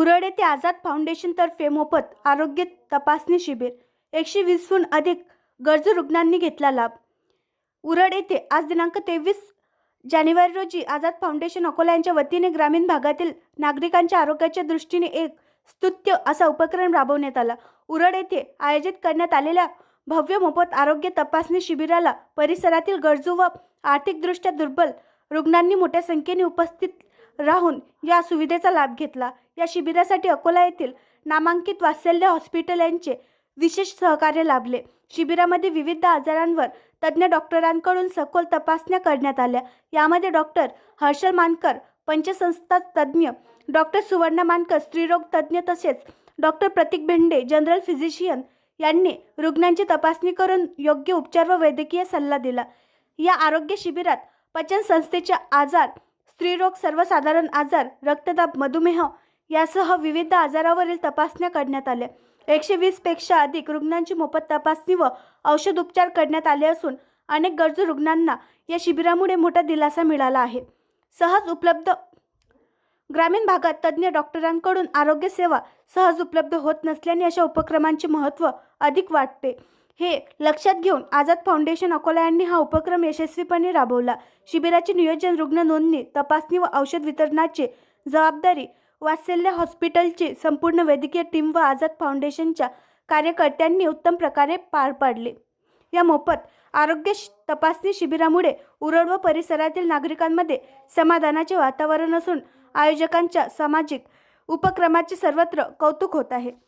उरड येथे आझाद फाउंडेशनतर्फे मोफत आरोग्य तपासणी शिबिर एकशे वीसहून अधिक गरजू रुग्णांनी घेतला लाभ. उरड येथे आज दिनांक तेवीस जानेवारी रोजी आझाद फाउंडेशन अकोला यांच्या वतीने ग्रामीण भागातील नागरिकांच्या आरोग्याच्या दृष्टीने एक स्तुत्य असा उपक्रम राबवण्यात आला. उरड येथे आयोजित करण्यात आलेल्या भव्य मोफत आरोग्य तपासणी शिबिराला परिसरातील गरजू व आर्थिकदृष्ट्या दुर्बल रुग्णांनी मोठ्या संख्येने उपस्थित राहून या सुविधेचा लाभ घेतला. या शिबिरासाठी अकोला येथील नामांकित वात्सल्य हॉस्पिटल यांचे विशेष सहकार्य लाभले. शिबिरामध्ये विविध आजारांवर तज्ज्ञ डॉक्टरांकडून सखोल तपासण्या करण्यात आल्या. यामध्ये डॉक्टर हर्षल मानकर पंचसंस्था तज्ज्ञ डॉक्टर सुवर्णा मानकर स्त्रीरोग तज्ज्ञ तसेच doctor Prateek Bhende general physician यांनी रुग्णांची तपासणी करून योग्य उपचार व वैद्यकीय सल्ला दिला. या आरोग्य शिबिरात पचन संस्थेचे आजार स्त्रीरोग सर्वसाधारण आजार रक्तदाब मधुमेह यासह विविध आजारावरील तपासण्या करण्यात आल्या. एकशे वीसपेक्षा अधिक रुग्णांची मोफत तपासणी व औषध उपचार करण्यात आले असून अनेक गरजू रुग्णांना या शिबिरामुळे मोठा दिलासा मिळाला आहे. सहज उपलब्ध ग्रामीण भागात तज्ज्ञ डॉक्टरांकडून आरोग्यसेवा सहज उपलब्ध होत नसल्याने अशा उपक्रमांचे महत्त्व अधिक वाटते हे लक्षात घेऊन आझाद फाउंडेशन अकोला यांनी हा उपक्रम यशस्वीपणे राबवला. शिबिराचे नियोजन रुग्ण नोंदणी तपासणी व औषध वितरणाची जबाबदारी वात्सल्य हॉस्पिटलची संपूर्ण वैद्यकीय टीम व आझाद फाउंडेशनच्या कार्यकर्त्यांनी उत्तम प्रकारे पार पाडले. या मोफत आरोग्य शि- तपासणी शिबिरामुळे उरड व परिसरातील नागरिकांमध्ये समाधानाचे वातावरण असून आयोजकांच्या सामाजिक उपक्रमाचे सर्वत्र कौतुक होत आहे.